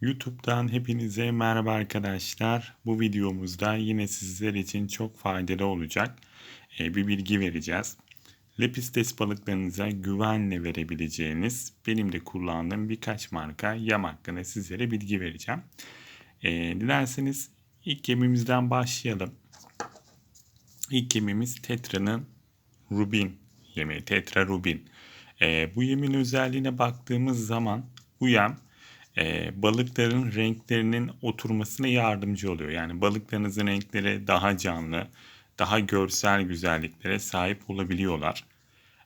YouTube'dan hepinize merhaba arkadaşlar. Bu videomuzda yine sizler için çok faydalı olacak e, bir bilgi vereceğiz. Lepistes balıklarınıza güvenle verebileceğiniz benim de kullandığım birkaç marka yem hakkında sizlere bilgi vereceğim. E, dilerseniz ilk yemimizden başlayalım. İlk yemimiz Tetra'nın Rubin yemeği. Tetra Rubin. E, bu yemin özelliğine baktığımız zaman bu yem e, balıkların renklerinin oturmasına yardımcı oluyor. Yani balıklarınızın renkleri daha canlı, daha görsel güzelliklere sahip olabiliyorlar.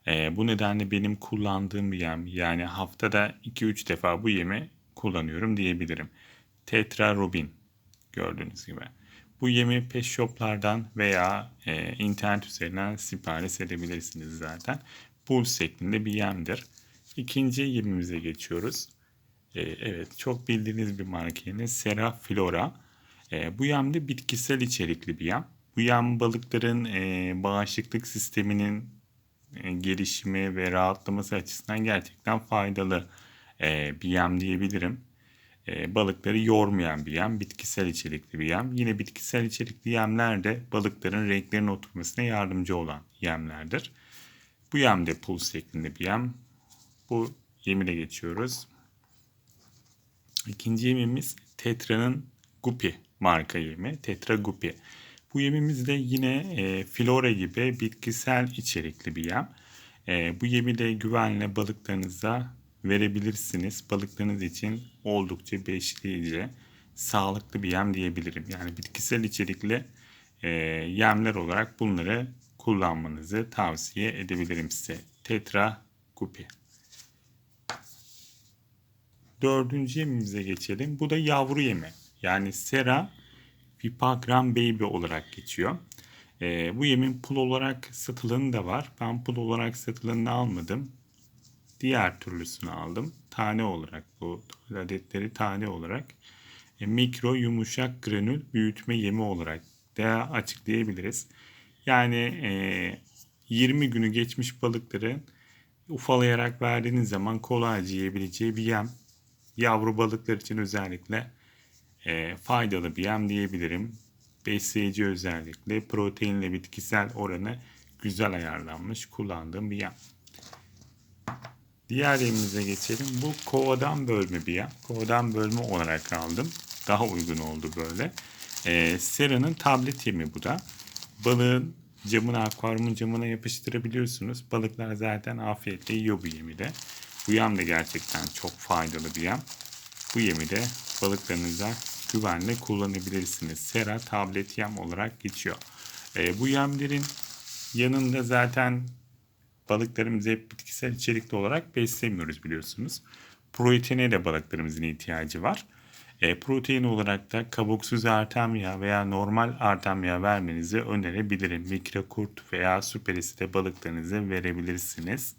E, bu nedenle benim kullandığım yem yani haftada 2-3 defa bu yemi kullanıyorum diyebilirim. Tetra Rubin gördüğünüz gibi. Bu yemi pet shoplardan veya e, internet üzerinden sipariş edebilirsiniz zaten. Bul şeklinde bir yemdir. İkinci yemimize geçiyoruz. E, evet çok bildiğiniz bir marka Sera Flora. E, bu yem de bitkisel içerikli bir yem. Bu yem balıkların e, bağışıklık sisteminin e, gelişimi ve rahatlaması açısından gerçekten faydalı e, bir yem diyebilirim. E, balıkları yormayan bir yem, bitkisel içerikli bir yem. Yine bitkisel içerikli yemler de balıkların renklerinin oturmasına yardımcı olan yemlerdir. Bu yem de pul şeklinde bir yem. Bu yemine geçiyoruz. İkinci yemimiz Tetra'nın Guppy marka yemi. Tetra Guppy. Bu yemimiz de yine e, Flora gibi bitkisel içerikli bir yem. E, bu yemi de güvenle balıklarınıza verebilirsiniz. Balıklarınız için oldukça besleyici, sağlıklı bir yem diyebilirim. Yani bitkisel içerikli e, yemler olarak bunları kullanmanızı tavsiye edebilirim size. Tetra Guppy. Dördüncü yemimize geçelim. Bu da yavru yemi. Yani Sera Vipagram Baby olarak geçiyor. Ee, bu yemin pul olarak satılanı da var. Ben pul olarak satılanını almadım. Diğer türlüsünü aldım. Tane olarak bu adetleri tane olarak. E, mikro yumuşak granül büyütme yemi olarak da açıklayabiliriz. Yani e, 20 günü geçmiş balıkları ufalayarak verdiğiniz zaman kolayca yiyebileceği bir yem yavru balıklar için özellikle e, faydalı bir yem diyebilirim. Besleyici özellikle proteinle bitkisel oranı güzel ayarlanmış kullandığım bir yem. Diğer yemimize geçelim. Bu kovadan bölme bir yem. Kovadan bölme olarak aldım. Daha uygun oldu böyle. E, Sera'nın tablet yemi bu da. Balığın camına, akvaryumun camına yapıştırabiliyorsunuz. Balıklar zaten afiyetle yiyor bu yemi de. Bu yem de gerçekten çok faydalı bir yem. Bu yemi de balıklarınıza güvenle kullanabilirsiniz. Sera tablet yem olarak geçiyor. E, bu yemlerin yanında zaten balıklarımızı hep bitkisel içerikli olarak beslemiyoruz biliyorsunuz. Proteine de balıklarımızın ihtiyacı var. E, protein olarak da kabuksuz artemya veya normal artemya vermenizi önerebilirim. Mikrokurt veya süperisite balıklarınızı verebilirsiniz.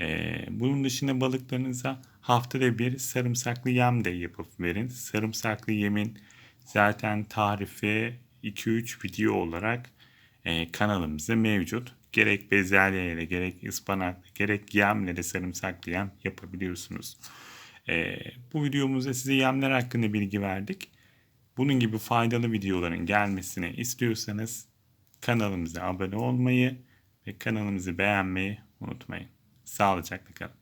Ee, bunun dışında balıklarınıza haftada bir sarımsaklı yem de yapıp verin. Sarımsaklı yemin zaten tarifi 2-3 video olarak e, kanalımızda mevcut. Gerek bezelye ile gerek ıspanak gerek yemle de sarımsaklı yem yapabiliyorsunuz. E, bu videomuzda size yemler hakkında bilgi verdik. Bunun gibi faydalı videoların gelmesini istiyorsanız kanalımıza abone olmayı ve kanalımızı beğenmeyi unutmayın. Sağlıcakla kalın.